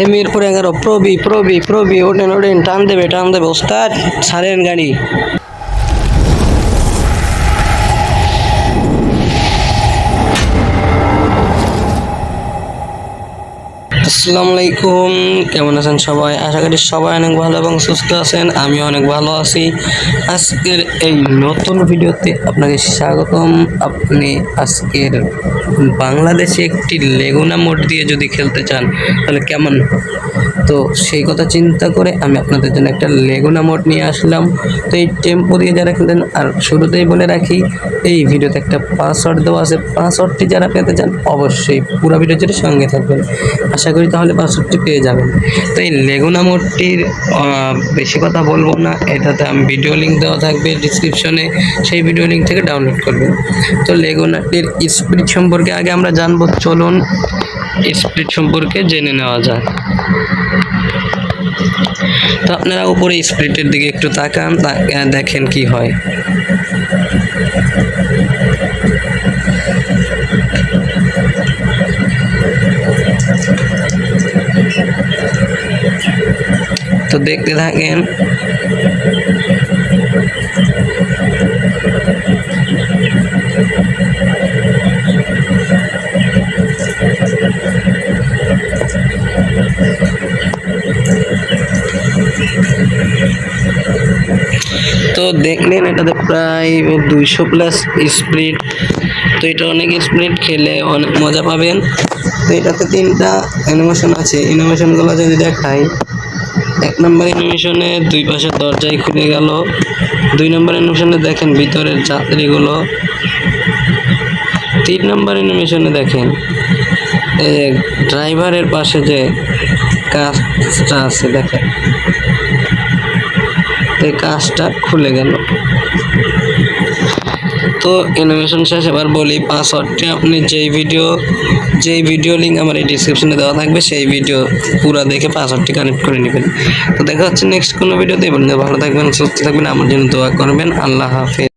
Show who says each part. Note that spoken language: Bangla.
Speaker 1: এই মিরপুর এগারো, প্রবি প্রবি প্রবি, ওঠেন ওঠেন, টান দেবে টান দেবে, ওস্তাদ, ছাড়েন গাড়ি। আসসালামু আলাইকুম কেমন আছেন সবাই? আশা করি সবাই অনেক ভালো এবং সুস্থ আছেন। আমি অনেক ভালো আছি। আজকের এই নতুন ভিডিওতে আপনাকে স্বাগতম। আপনি আজকের বাংলাদেশে একটি লেগুনা মোড দিয়ে যদি খেলতে চান, তাহলে কেমন? তো সেই কথা চিন্তা করে আমি আপনাদের জন্য একটা লেগুনা মোড নিয়ে আসলাম। তো এই টেম্পো দিয়ে যারা খেলতেন, আর শুরুতেই বলে রাখি, এই ভিডিওতে একটা পাসওয়ার্ড দেওয়া আছে। পাসওয়ার্ডটি যারা পেতে চান, অবশ্যই পুরো ভিডিও সঙ্গে থাকবেন। আশা করি তাহলে পাসওয়ার্ডটি পেয়ে যাবেন। তো এই লেগুনা মোডটির বেশি কথা বলব না, এটাতে আমি ভিডিও লিঙ্ক দেওয়া থাকবে ডিসক্রিপশনে সেই ভিডিও লিঙ্ক থেকে ডাউনলোড করবেন। তো লেগুনাটির স্পিড সম্পর্কে আগে আমরা জানব, চলুন স্পিড সম্পর্কে জেনে নেওয়া যায় তো আপনারা উপরে স্প্লিটের দিকে একটু তাকান দেখেন কি হয়। তো দেখতে থাকেন। তো দেখলেন এটাতে প্রায় দুইশো প্লাস স্প্রিট তো এটা অনেক স্প্রিট খেলে অনেক মজা পাবেন। তো এটাতে তিনটা অ্যানিমেশন আছে। অ্যানিমেশনগুলো যদি দেখাই এক নম্বর অ্যানিমেশনে দুই পাশে দরজায় খুলে গেল। দুই নম্বর অ্যানিমেশনে দেখেন ভিতরের যাত্রীগুলো তিন নম্বর অ্যানিমেশনে দেখেন এই ড্রাইভারের পাশে যে কাজটা আছে, দেখেন। এই কাজটা খুলে গেল। তো অ্যানিমেশন শেষ, এবার বলি পাসওয়ার্ডটি আপনি যেই ভিডিও যেই ভিডিও লিঙ্ক আমার এই ডিসক্রিপশনে দেওয়া থাকবে, সেই ভিডিও পুরো দেখে পাসওয়ার্ডটি কানেক্ট করে নেবেন। তো দেখা হচ্ছে নেক্সট কোনো ভিডিওতে দেবেন ভালো থাকবেন, সুস্থ থাকবেন, আমার জন্য দোয়া করবেন। আল্লাহ হাফেজ।